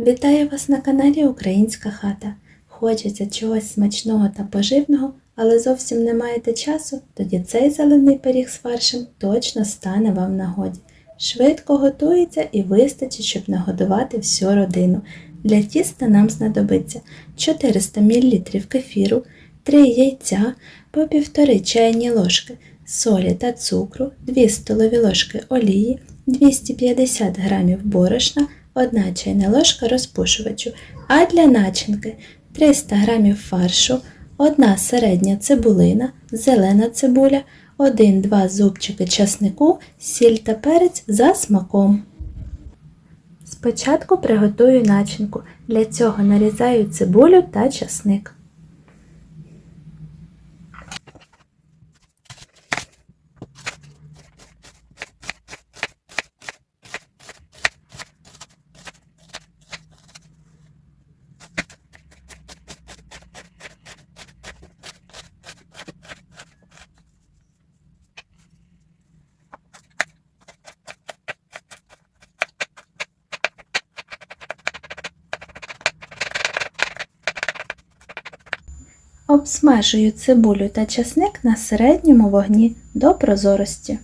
Вітаю вас на каналі Українська хата. Хочеться чогось смачного та поживного, але зовсім не маєте часу, тоді цей зелений пиріг з фаршем точно стане вам нагоді. Швидко готується і вистачить, щоб нагодувати всю родину. Для тіста нам знадобиться 400 мл кефіру, 3 яйця, по 1,5 чайні ложки солі та цукру, 2 столові ложки олії, 250 г борошна, 1 чайна ложка розпушувачу, а для начинки 300 г фаршу, 1 середня цибулина, зелена цибуля, 1-2 зубчики часнику, сіль та перець за смаком. Спочатку приготую начинку. Для цього нарізаю цибулю та часник. Обсмажую цибулю та часник на середньому вогні до прозорості.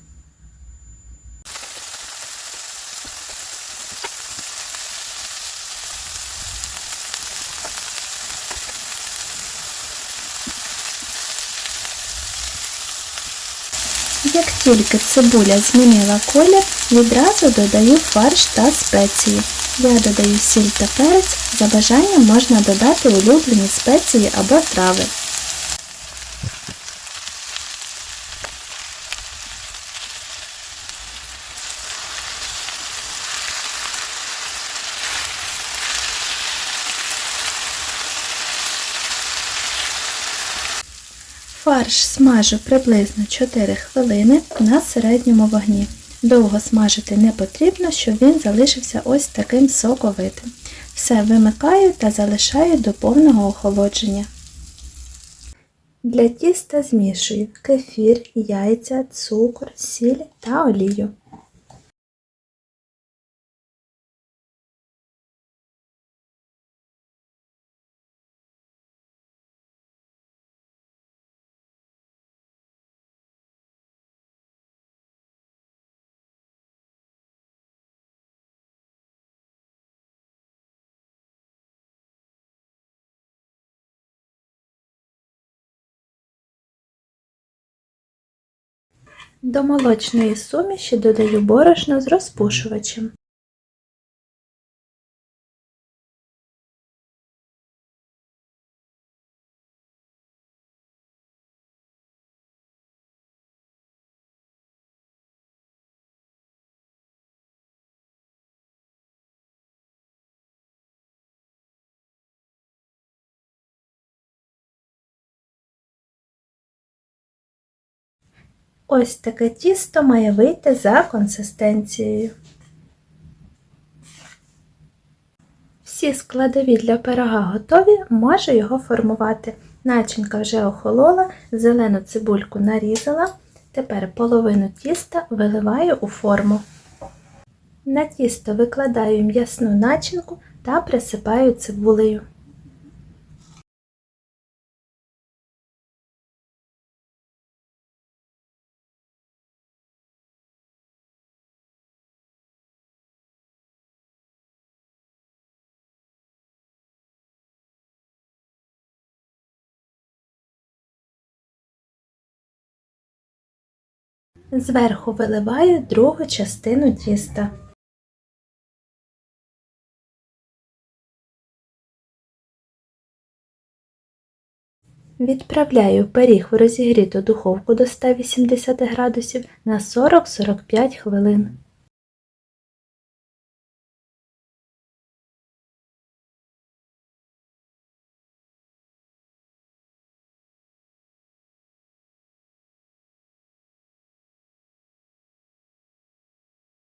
Як тільки цибуля змінила колір, відразу додаю фарш та спеції. Я додаю сіль та перець, за бажанням можна додати улюблені спеції або трави. Фарш смажу приблизно 4 хвилини на середньому вогні. Довго смажити не потрібно, щоб він залишився ось таким соковитим. Все вимикаю та залишаю до повного охолодження. Для тіста змішую кефір, яйця, цукор, сіль та олію. До молочної суміші додаю борошно з розпушувачем. Ось таке тісто має вийти за консистенцією. Всі складові для пирога готові, можу його формувати. Начинка вже охолола, зелену цибульку нарізала. Тепер половину тіста виливаю у форму. На тісто викладаю м'ясну начинку та присипаю цибулею. Зверху виливаю другу частину тіста. Відправляю пиріг в розігріту духовку до 180 градусів на 40-45 хвилин.